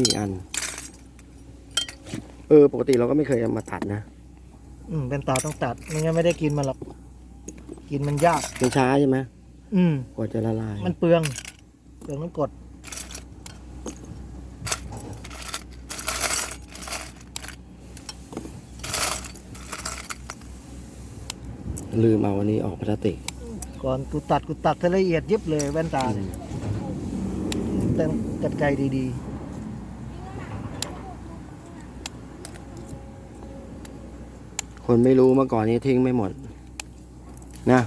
นี่อีกอัน เออ ปกติเราก็ไม่เคยเอามาตัดนะ อืม เป็นตาต้องตัด ไม่งั้นไม่ได้กินมันหรอก กินมันยาก มันช้าใช่ไหมอืม กว่าจะละลาย มันเปลือง เปลืองน้ำกรดลืมเอาอันนี้ออกพลาสติกก่อนกูตัดกูตัดให้ละเอียดยิบเลยแว่นตาเนี่ยแต่กัดไกลดี คนไม่รู้เมื่อก่อนนี้ทิ้งไม่หมด นะๆ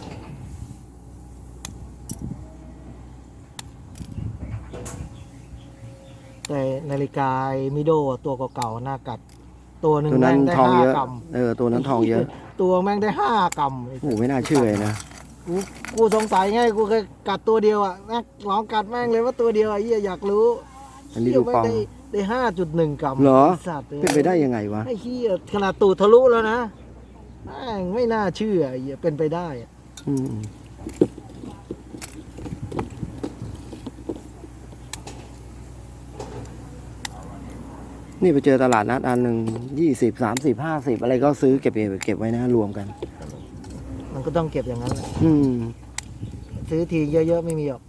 แต่นาฬิกาไอ้มิโดตัวเก่าๆหน้ากัด ตัวหนึ่งตัวนั้แม่นงได้ทองห้าเยอะ กรัมเออ ตัวนั้นทองเยอะ ตัวแม่งได้ห้ากรัมไอ้โอ้โหไม่น่าเชื่อเลยนะ กูกูสงสัยไงกูเคยกัดตัวเดียวอะแม่งลองกัดแม่งเลยว่าตัวเดียวอะเหี้ยอยากรู้อันนี้เหี้ดูยแม่ปองได้ได้ห้าจุดหนึ่งกรัมเหรอ ไสัตว์ลยเป็นไปได้ยังไงวะ ไอ้เหี้ยขนาดตูดทะลุแล้วนะ แม่งไม่น่าเชื่อไอ้เหี้ยเป็นไปได้อะอืมนี่ไปเจอตลาดนัดอันหนึ่งยี่สิบสามสิบห้าสิบอะไรก็ซื้อเก็บเก็บเก็บไว้นะรวมกัน มันก็ต้องเก็บอย่างนั้นแหละอืม ซื้อทีเยอะๆไม่มีหรอก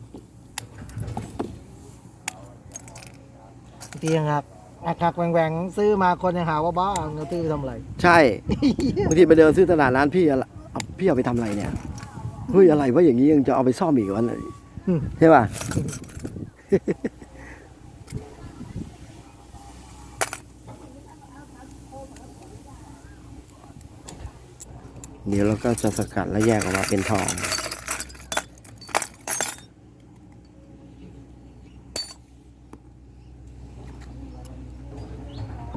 ทีหักหักหักแหว่งๆซื้อมาคนยังหาว่าบ้าเงาตื้อทำอะไร ใช่บางทีไปเดินซื้อตลาดร้านพี่อะเอาพี่เอาไปทำอะไรเนี่ยเฮ้ยอะไรวะอย่างนี้ยังจะเอาไปซ่อมอีกวันเลยอืม ใช่ป่ะ เดี๋ยวเราก็จะสกัดแล้วแยกออกมาเป็นทอง